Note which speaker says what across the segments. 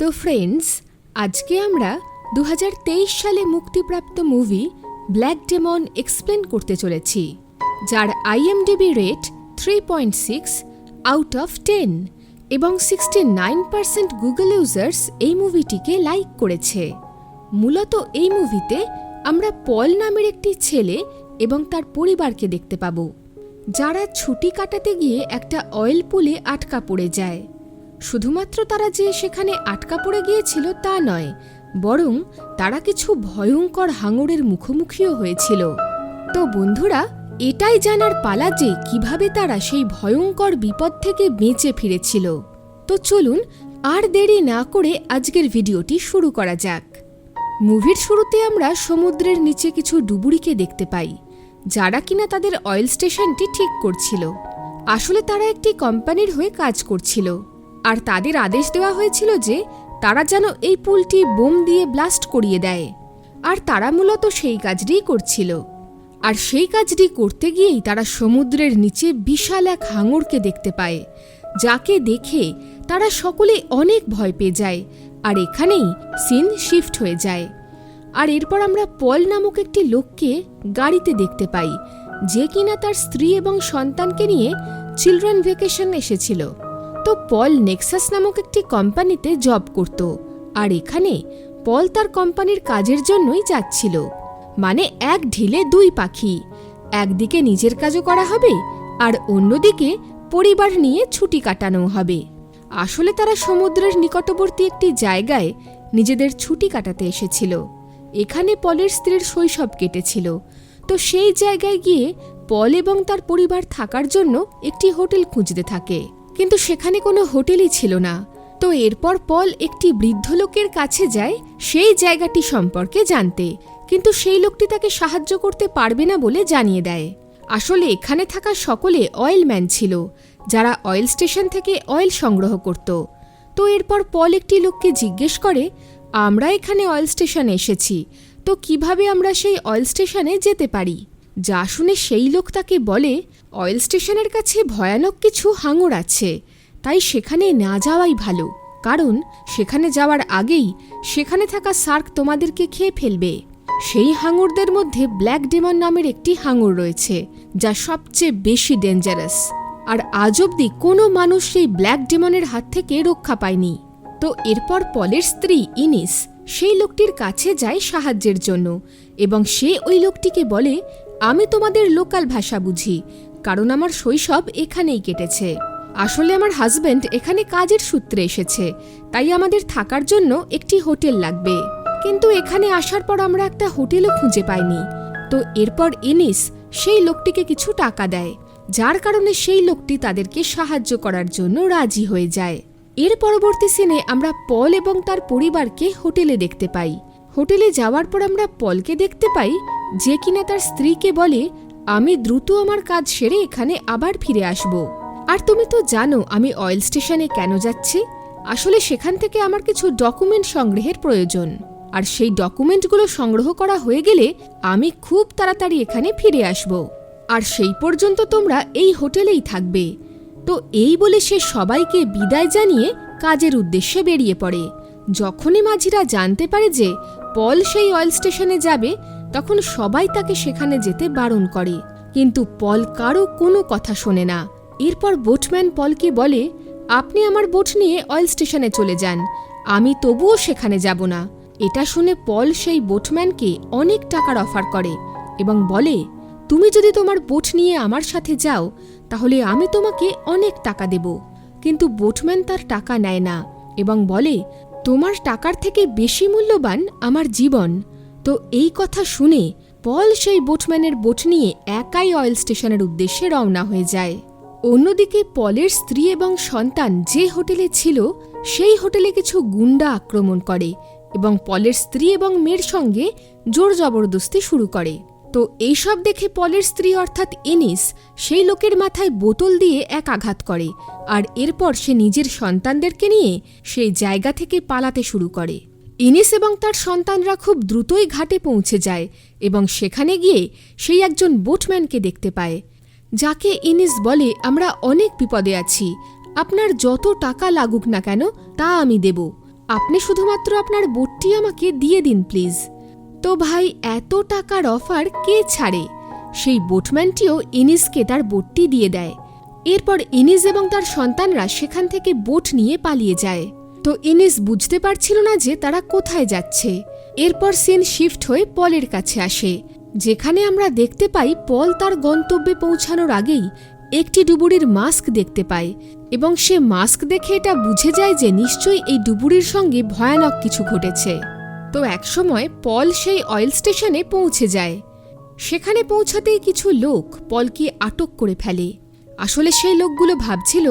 Speaker 1: তো ফ্রেন্ডস আজকে আমরা দু হাজার তেইশ সালে মুক্তিপ্রাপ্ত মুভি ব্ল্যাক ডেমন এক্সপ্লেন করতে চলেছি, যার IMDb rate three point six out of ten এবং sixty nine percent Google users এই মুভিটিকে লাইক করেছে। মূলত এই মুভিতে আমরা পল নামের একটি ছেলে এবং তার পরিবারকে দেখতে পাবো, যারা ছুটি কাটাতে গিয়ে একটা অয়েল পুলে আটকা পড়ে যায়। শুধুমাত্র তারা যে সেখানে আটকা পড়ে গিয়েছিল তা নয়, বরং তারা কিছু ভয়ঙ্কর হাঙরের মুখোমুখিও হয়েছিল। তো বন্ধুরা, এটাই জানার পালা যে কীভাবে তারা সেই ভয়ঙ্কর বিপদ থেকে বেঁচে ফিরেছিল। তো চলুন, আর দেরি না করে আজকের ভিডিওটি শুরু করা যাক। মুভির শুরুতে আমরা সমুদ্রের নিচে কিছু ডুবুরিকে দেখতে পাই, যারা কিনা তাদের অয়েল স্টেশনটি ঠিক করছিল। আসলে তারা একটি কোম্পানির হয়ে কাজ করছিল। আর তাদের আদেশ দেওয়া হয়েছিল যে তারা যেন এই পুলটি বোম দিয়ে ব্লাস্ট করিয়ে দেয়। আর তারা মূলত সেই কাজটিই করছিল। আর সেই কাজটি করতে গিয়েই তারা সমুদ্রের নিচে বিশাল এক হাঙরকে দেখতে পায়, যাকে দেখে তারা সকলে অনেক ভয় পেয়ে যায় আর এখানেই সিন শিফট হয়ে যায়। আর এরপর আমরা পল নামক একটি লোককে গাড়িতে দেখতে পাই, যে কিনা তার স্ত্রী এবং সন্তানকে নিয়ে চিলড্রেন ভেকেশন এসেছিল। তো পল নেক্সাস নামক একটি কোম্পানিতে জব করত। আর এখানে পল তার কোম্পানির কাজের জন্যই যাচ্ছিল। মানে এক ঢিলে দুই পাখি। একদিকে নিজের কাজও করা হবে আর অন্যদিকে পরিবার নিয়ে ছুটি কাটানো হবে। আসলে তারা সমুদ্রের নিকটবর্তী একটি জায়গায় নিজেদের ছুটি কাটাতে এসেছিল। এখানে পলের স্ত্রীর শৈশব কেটেছিল। তো সেই জায়গায় গিয়ে পল এবং তার পরিবার থাকার জন্য একটি হোটেল খুঁজতে থাকে। কিন্তু সেখানে কোনো হোটেলই ছিল না। তো এরপর পল একটি বৃদ্ধ লোকের কাছে যায়, সেই জায়গাটি সম্পর্কে জানতে। কিন্তু সেই লোকটি তাকে সাহায্য করতে পারবে না বলে জানিয়ে দেয়। আসলে এখানে থাকা সকলে অয়েলম্যান ছিল, যারা অয়েল স্টেশন থেকে অয়েল সংগ্রহ করত। তো এরপর পল একটি লোককে জিজ্ঞেস করে, আমরা এখানে অয়েল স্টেশনে এসেছি, তো কীভাবে আমরা সেই অয়েল স্টেশনে যেতে পারি? যা শুনে সেই লোক তাকে বলে, অয়েল স্টেশনের কাছে ভয়ানক কিছু হাঙর আছে, তাই সেখানে না যাওয়াই ভালো। কারণ সেখানে যাওয়ার আগেই সেখানে থাকা সার্ক তোমাদেরকে খেয়ে ফেলবে। সেই হাঙরদের মধ্যে ব্ল্যাক ডেমন নামের একটি হাঙর রয়েছে, যা সবচেয়ে বেশি ডেঞ্জারাস। আর আজ অবধি কোনো মানুষ সেই ব্ল্যাক ডেমনের হাত থেকে রক্ষা পায়নি। তো এরপর পলের স্ত্রী ইনিস সেই লোকটির কাছে যায় সাহায্যের জন্য এবং সে ওই লোকটিকে বলে আমি তোমাদের লোকাল ভাষা বুঝি, কারণ আমার শৈশব এখানেই কেটেছে। আসলে আমার হাজবেন্ড এখানে কাজের সূত্রে এসেছে, তাই আমাদের থাকার জন্য একটি হোটেল লাগবে। কিন্তু এখানে আসার পর আমরা একটা হোটেলও খুঁজে পাইনি। তো এরপর ইনিস সেই লোকটিকে কিছু টাকা দেয়, যার কারণে সেই লোকটি তাদেরকে সাহায্য করার জন্য রাজি হয়ে যায়। এর পরবর্তী সিনে আমরা পল এবং তার পরিবারকে হোটেলে দেখতে পাই। হোটেলে যাওয়ার পর আমরা পলকে দেখতে পাই যে কিনা তার স্ত্রীকে বলে, আমি দ্রুত আমার কাজ সেরে এখানে আবার ফিরে আসব। আর তুমি তো জানো আমি অয়েল স্টেশনে কেন যাচ্ছি? আসলে সেখান থেকে আমার কিছু ডকুমেন্ট সংগ্রহের প্রয়োজন। আর সেই ডকুমেন্টগুলো সংগ্রহ করা হয়ে গেলে আমি খুব তাড়াতাড়ি এখানে ফিরে আসব। আর সেই পর্যন্ত তোমরা এই হোটেলেই থাকবে। তো এই বলে সে সবাইকে বিদায় জানিয়ে কাজের উদ্দেশ্যে বেরিয়ে পড়ে। যখনই মাঝিরা জানতে পারে যে পল সেই অয়েল স্টেশনে যাবে, তখন সবাই তাকে সেখানে যেতে বারণ করে। কিন্তু পল কারও কোনো কথা শোনে না। এরপর বোটম্যান পলকে বলে, আপনি আমার বোট নিয়ে অয়েল স্টেশনে চলে যান। আমি তবুও সেখানে যাব না। এটা শুনে পল সেই বোটম্যানকে অনেক টাকার অফার করে এবং বলে, তুমি যদি তোমার বোট নিয়ে আমার সাথে যাও, তাহলে আমি তোমাকে অনেক টাকা দেব। কিন্তু বোটম্যান তার টাকা নেয় না এবং বলে তোমার টাকার থেকে বেশি মূল্যবান আমার জীবন। তো এই কথা শুনে পল সেই বোটম্যানের বোট নিয়ে একাই অয়েল স্টেশনের উদ্দেশ্যে রওনা হয়ে যায়। অন্যদিকে পলের স্ত্রী এবং সন্তান যে হোটেলে ছিল, সেই হোটেলে কিছু গুন্ডা আক্রমণ করে এবং পলের স্ত্রী এবং মেয়ের সঙ্গে জোর জবরদস্তি শুরু করে। তো এইসব দেখে পলের স্ত্রী অর্থাৎ এনিস সেই লোকের মাথায় বোতল দিয়ে এক আঘাত করে, আর এরপর সে নিজের সন্তানদেরকে নিয়ে সেই জায়গা থেকে পালাতে শুরু করে। ইনিস এবং তার সন্তানরা খুব দ্রুতই ঘাটে পৌঁছে যায় এবং সেখানে গিয়ে সেই একজন বোটম্যানকে দেখতে পায়, যাকে ইনিস বলে, আমরা অনেক বিপদে আছি, আপনার যত টাকা লাগুক না কেন তা আমি দেব। আপনি শুধুমাত্র আপনার বোটটি আমাকে দিয়ে দিন, প্লিজ। তো ভাই, এত টাকার অফার কে ছাড়ে? সেই বোটম্যানটিও ইনিসকে তার বোটটি দিয়ে দেয়। এরপর ইনিস এবং তার সন্তানরা সেখান থেকে বোট নিয়ে পালিয়ে যায়। তো ইনিস বুঝতে পারছিল না যে তারা কোথায় যাচ্ছে। এরপর সিন শিফট হয়ে পলের কাছে আসে। যেখানে আমরা দেখতে পাই, পল তার গন্তব্যে পৌঁছানোর আগেই একটি ডুবুরির মাস্ক দেখতে পায় এবং সে মাস্ক দেখে এটা বুঝে যায় যে নিশ্চয়ই এই ডুবুরির সঙ্গে ভয়ানক কিছু ঘটেছে। তো একসময় পল সেই অয়েল স্টেশনে পৌঁছে যায়। সেখানে পৌঁছাতেই কিছু লোক পলকে আটক করে ফেলে। আসলে সেই লোকগুলো ভাবছিল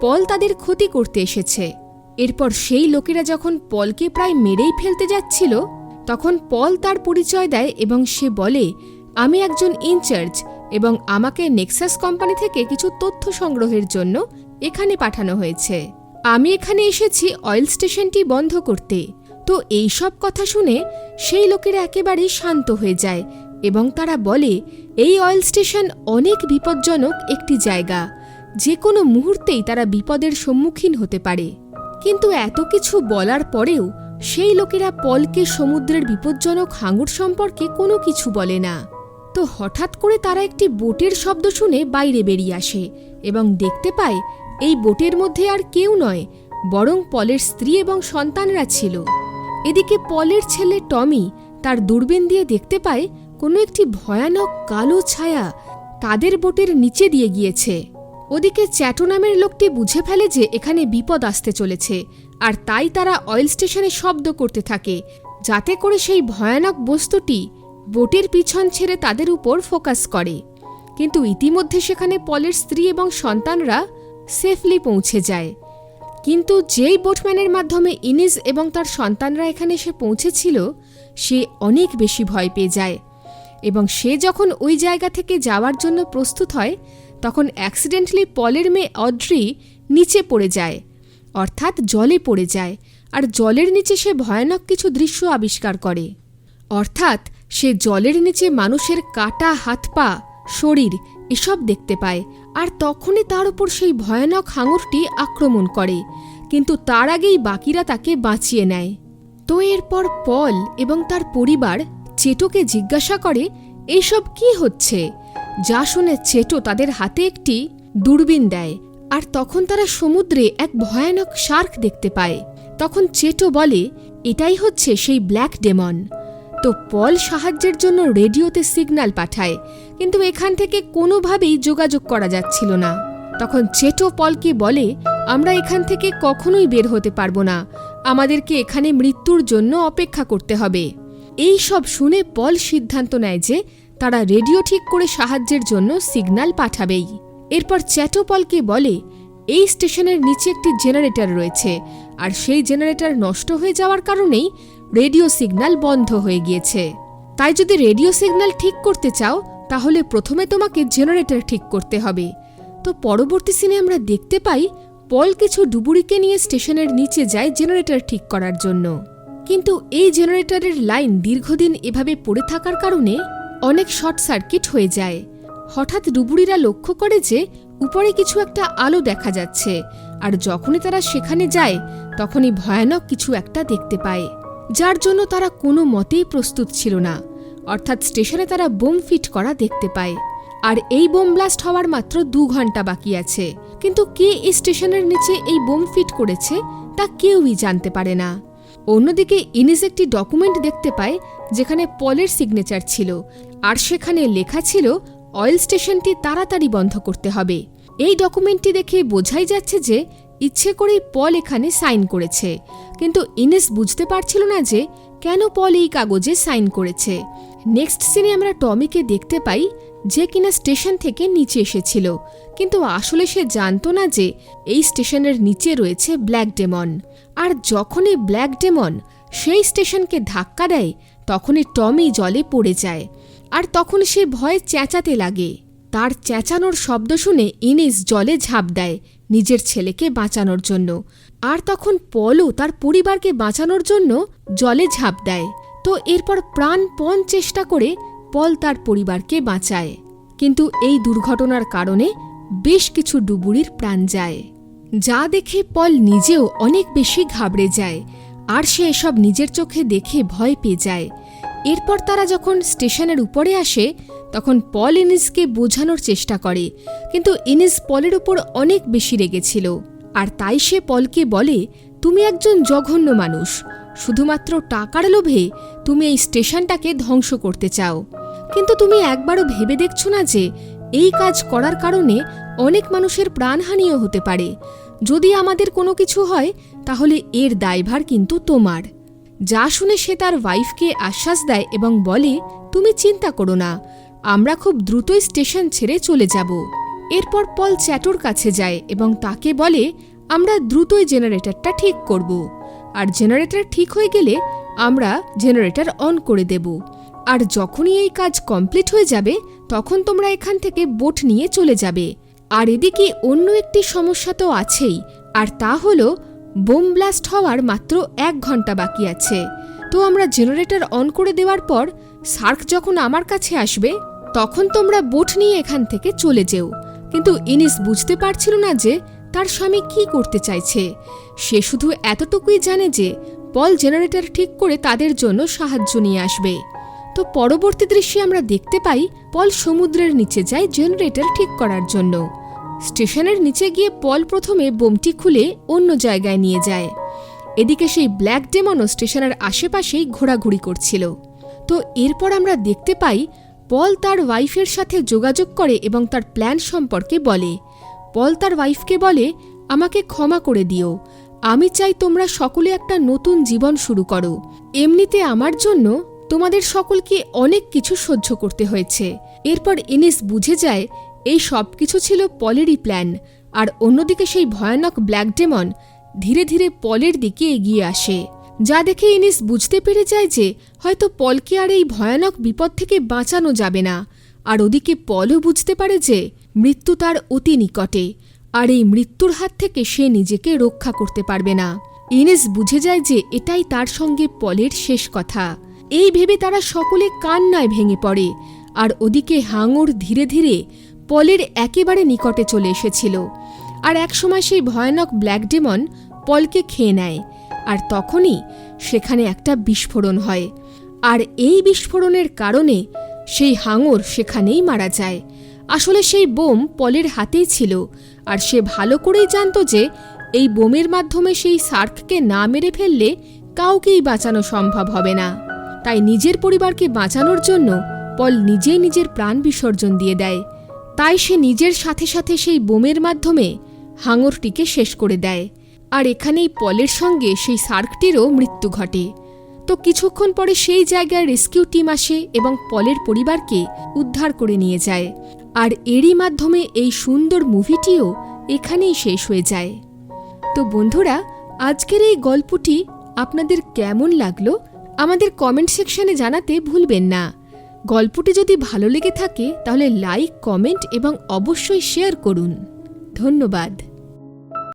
Speaker 1: পল তাদের ক্ষতি করতে এসেছে। এরপর সেই লোকেরা যখন পলকে প্রায় মেরেই ফেলতে যাচ্ছিল, তখন পল তার পরিচয় দেয় এবং সে বলে, আমি একজন ইনচার্জ এবং আমাকে নেক্সাস কোম্পানি থেকে কিছু তথ্য সংগ্রহের জন্য এখানে পাঠানো হয়েছে। আমি এখানে এসেছি অয়েল স্টেশনটি বন্ধ করতে। তো এই সব কথা শুনে সেই লোকেরা একেবারেই শান্ত হয়ে যায় এবং তারা বলে, এই অয়েল স্টেশন অনেক বিপজ্জনক একটি জায়গা। যে কোনো মুহূর্তেই তারা বিপদের সম্মুখীন হতে পারে। কিন্তু এত কিছু বলার পরেও সেই লোকেরা পলকে সমুদ্রের বিপজ্জনক হাঙর সম্পর্কে কোনো কিছু বলে না। তো হঠাৎ করে তারা একটি বোটের শব্দ শুনে বাইরে বেরিয়ে আসে এবং দেখতে পায়, এই বোটের মধ্যে আর কেউ নয়, বরং পলের স্ত্রী এবং সন্তানরা ছিল। এদিকে পলের ছেলে টমি তার দূরবীন দিয়ে দেখতে পায় কোনো একটি ভয়ানক কালো ছায়া তাদের বোটের নিচে দিয়ে গিয়েছে। ওদিকে চ্যাটো নামের লোকটি বুঝে ফেলে যে এখানে বিপদ আসতে চলেছে আর তাই তারা অয়েল স্টেশনে শব্দ করতে থাকে, যাতে করে সেই ভয়ানক বস্তুটি বোটের পিছন ছেড়ে তাদের উপর ফোকাস করে। কিন্তু ইতিমধ্যে সেখানে পলের স্ত্রী এবং সন্তানরা সেফলি পৌঁছে যায়। কিন্তু যেই বোটম্যানের মাধ্যমে ইনিস এবং তার সন্তানরা এখানে এসে পৌঁছেছিল, সে অনেক বেশি ভয় পেয়ে যায়। এবং সে যখন ওই জায়গা থেকে যাওয়ার জন্য প্রস্তুত হয়, তখন অ্যাক্সিডেন্টলি পলের মেয়ে অড্রি নিচে পড়ে যায়, অর্থাৎ জলে পড়ে যায়, আর জলের নিচে সে ভয়ানক কিছু দৃশ্য আবিষ্কার করে। অর্থাৎ সে জলের নিচে মানুষের কাটা হাত পা শরীর, এসব দেখতে পায় আর তখনই তার উপর সেই ভয়ানক হাঙরটি আক্রমণ করে, কিন্তু তার আগেই বাকিরা তাকে বাঁচিয়ে নেয়। তো এরপর পল এবং তার পরিবার চেটোকে জিজ্ঞাসা করে এইসব কি হচ্ছে? যা শুনে চেটো তাদের হাতে একটি দূরবীন দেয়, আর তখন তারা সমুদ্রে এক ভয়ানক শার্ক দেখতে পায়। তখন চেটো বলে, এটাই হচ্ছে সেই ব্ল্যাক ডেমন। তো পল সাহায্যের জন্য রেডিওতে সিগন্যাল পাঠায়, কিন্তু এখান থেকে কোনোভাবেই যোগাযোগ করা যাচ্ছিল না। তখন চেটো পলকে বলে, আমরা এখান থেকে কখনোই বের হতে পারব না। আমাদেরকে এখানে মৃত্যুর জন্য অপেক্ষা করতে হবে। এই সব শুনে পল সিদ্ধান্ত নেয় যে তারা রেডিও ঠিক করে সাহায্যের জন্য সিগন্যাল পাঠাবেই। এরপর চ্যাটো পলকে বলে, এই স্টেশনের নিচে একটি জেনারেটর রয়েছে, আর সেই জেনারেটর নষ্ট হয়ে যাওয়ার কারণেই রেডিও সিগন্যাল বন্ধ হয়ে গিয়েছে। তাই যদি রেডিও সিগন্যাল ঠিক করতে চাও, তাহলে প্রথমে তোমাকে জেনারেটর ঠিক করতে হবে। তো পরবর্তী সিনে আমরা দেখতে পাই, পল কিছু ডুবুরিকে নিয়ে স্টেশনের নিচে যায় জেনারেটর ঠিক করার জন্য। কিন্তু এই জেনারেটরের লাইন দীর্ঘদিন এভাবে পড়ে থাকার কারণে অনেক শর্ট সার্কিট হয়ে যায়। হঠাৎ ডুবুরিরা লক্ষ্য করে যে, উপরে কিছু একটা আলো দেখা যাচ্ছে, আর যখনই তারা সেখানে যায়, তখনই ভয়ানক কিছু একটা দেখতে পায়। যার জন্য তারা কোনো মতেই প্রস্তুত ছিল না। অর্থাৎ স্টেশনে তারা বোম ফিট করা দেখতে পায়। আর এই বোম ব্লাস্ট হওয়ার মাত্র দু ঘণ্টা বাকি আছে। কিন্তু কে এই স্টেশনের নিচে এই বোম ফিট করেছে, তা কেউই জানতে পারে না। অন্যদিকে ইনিস একটি ডকুমেন্ট দেখতে পায়, যেখানে পলের সিগনেচার ছিল। আর সেখানে লেখা ছিল, অয়েল স্টেশনটি তাড়াতাড়ি বন্ধ করতে হবে। এই ডকুমেন্টটি দেখে বোঝাই যাচ্ছে যে, ইচ্ছে করেই পল এখানে সাইন করেছে। কিন্তু ইনেস বুঝতে পারছিল না যে কেন পল এই কাগজে সাইন করেছে। নেক্সট সিনে আমরা টমিকে দেখতে পাই যে কিনা স্টেশন থেকে নিচে এসেছিল। কিন্তু আসলে সে জানতো না যে এই স্টেশনের নিচে রয়েছে ব্ল্যাক ডেমন। আর যখনই ব্ল্যাক ডেমন সেই স্টেশনকে ধাক্কা দেয়, তখনই টমি জলে পড়ে যায়। আর তখন সে ভয়ে চেঁচাতে লাগে। তার চেঁচানোর শব্দ শুনে ইনিস জলে ঝাঁপ দেয় নিজের ছেলেকে বাঁচানোর জন্য। আর তখন পলও তার পরিবারকে বাঁচানোর জন্য জলে ঝাঁপ দেয়। তো এরপর প্রাণপণ চেষ্টা করে পল তার পরিবারকে বাঁচায়। কিন্তু এই দুর্ঘটনার কারণে বেশ কিছু ডুবুরির প্রাণ যায়। যা দেখে পল নিজেও অনেক বেশি ঘাবড়ে যায়। আর সে এসব নিজের চোখে দেখে ভয় পেয়ে যায়। এরপর তারা যখন স্টেশনের উপরে আসে, তখন পল ইনিসকে বোঝানোর চেষ্টা করে। কিন্তু ইনিস পলের উপর অনেক বেশি রেগেছিল। আর তাই সে পলকে বলে, তুমি একজন জঘন্য মানুষ। শুধুমাত্র টাকার লোভে তুমি এই স্টেশনটাকে ধ্বংস করতে চাও। কিন্তু তুমি একবারও ভেবে দেখছ না যে, এই কাজ করার কারণে অনেক মানুষের প্রাণহানিও হতে পারে। যদি আমাদের কোনো কিছু হয়, তাহলে এর দায়ভার কিন্তু তোমার। যা শুনে সে তার ওয়াইফকে আশ্বাস দেয় এবং বলে, তুমি চিন্তা করো না, আমরা খুব দ্রুতই স্টেশন ছেড়ে চলে যাব। এরপর পল চ্যাটোর কাছে যায় এবং তাকে বলে, আমরা দ্রুতই জেনারেটরটা ঠিক করব। আর জেনারেটর ঠিক হয়ে গেলে আমরা জেনারেটর অন করে দেব। আর যখনই এই কাজ কমপ্লিট হয়ে যাবে, তখন তোমরা এখান থেকে বোট নিয়ে চলে যাবে। আর এদিকে অন্য একটি সমস্যা তো আছেই, আর তা হলো বোম ব্লাস্ট হওয়ার মাত্র এক ঘণ্টা বাকি আছে। তো আমরা জেনারেটর অন করে দেওয়ার পর, সার্ক যখন আমার কাছে আসবে, তখন তোমরা বোট নিয়ে এখান থেকে চলে যেও। কিন্তু ইনিস বুঝতে পারছিল না যে, তার স্বামী কি করতে চাইছে। সে শুধু এতটুকুই জানে যে, পল জেনারেটর ঠিক করে তাদের জন্য সাহায্য নিয়ে আসবে। তো পরবর্তী দৃশ্যে আমরা দেখতে পাই, পল সমুদ্রের নিচে যায় জেনারেটর ঠিক করার জন্য। স্টেশনের নিচে গিয়ে পল প্রথমে বোমটি খুলে অন্য জায়গায় নিয়ে যায়। এদিকে সেই ব্ল্যাক ডেমনও স্টেশনের আশেপাশেই ঘোরাঘুরি করছিল। তো এরপর আমরা দেখতে পাই, পল তার ওয়াইফের সাথে যোগাযোগ করে এবং তার প্ল্যান সম্পর্কে বলে। পল তার ওয়াইফকে বলে, আমাকে ক্ষমা করে দিও। আমি চাই তোমরা সকলে একটা নতুন জীবন শুরু করো। এমনিতে আমার জন্য তোমাদের সকলকে অনেক কিছু সহ্য করতে হয়েছে। এরপর ইনিস বুঝে যায় এই সব কিছু ছিল পলেরই প্ল্যান, আর অন্যদিকে সেই ভয়ানক ব্ল্যাক ডেমন ধীরে ধীরে পলের দিকে এগিয়ে আসে। যা দেখে ইনিস বুঝতে পেরে যায় যে হয়তো পলকে আর এই ভয়ানক বিপদ থেকে বাঁচানো যাবে না, আর ওদিকে পলও বুঝতে পারে যে মৃত্যু তার অতি নিকটে, আর এই মৃত্যুর হাত থেকে সে নিজেকে রক্ষা করতে পারবে না। ইনেস বুঝে যায় যে এটাই তার সঙ্গে পলের শেষ কথা। এই ভেবে তারা সকলে কান্নায় ভেঙে পড়ে, আর ওদিকে হাঙর ধীরে ধীরে পলের একেবারে নিকটে চলে এসেছিল। আর একসময় সেই ভয়ানক ব্ল্যাক ডেমন পলকে খেয়ে নেয়, আর তখনই সেখানে একটা বিস্ফোরণ হয়। আর এই বিস্ফোরণের কারণে সেই হাঙর সেখানেই মারা যায়। আসলে সেই বোম পলের হাতেই ছিল, আর সে ভালো করেই জানত যে এই বোমের মাধ্যমে সেই সার্ককে না মেরে ফেললে কাউকেই বাঁচানো সম্ভব হবে না। তাই নিজের পরিবারকে বাঁচানোর জন্য পল নিজেই নিজের প্রাণ বিসর্জন দিয়ে দেয়। তাই সে নিজের সাথে সাথে সেই বোমের মাধ্যমে হাঙরটিকে শেষ করে দেয়। আর এখানেই পলের সঙ্গে সেই সার্কটিরও মৃত্যু ঘটে। তো কিছুক্ষণ পরে সেই জায়গায় রেস্কিউ টিম আসে এবং পলের পরিবারকে উদ্ধার করে নিয়ে যায়। আর এরই মাধ্যমে এই সুন্দর মুভিটিও এখানেই শেষ হয়ে যায়। তো বন্ধুরা, আজকের এই গল্পটি আপনাদের কেমন লাগল? আমাদের কমেন্ট সেকশনে জানাতে ভুলবেন না। গল্পটি যদি ভালো লেগে থাকে তাহলে লাইক কমেন্ট এবং অবশ্যই শেয়ার করুন। ধন্যবাদ।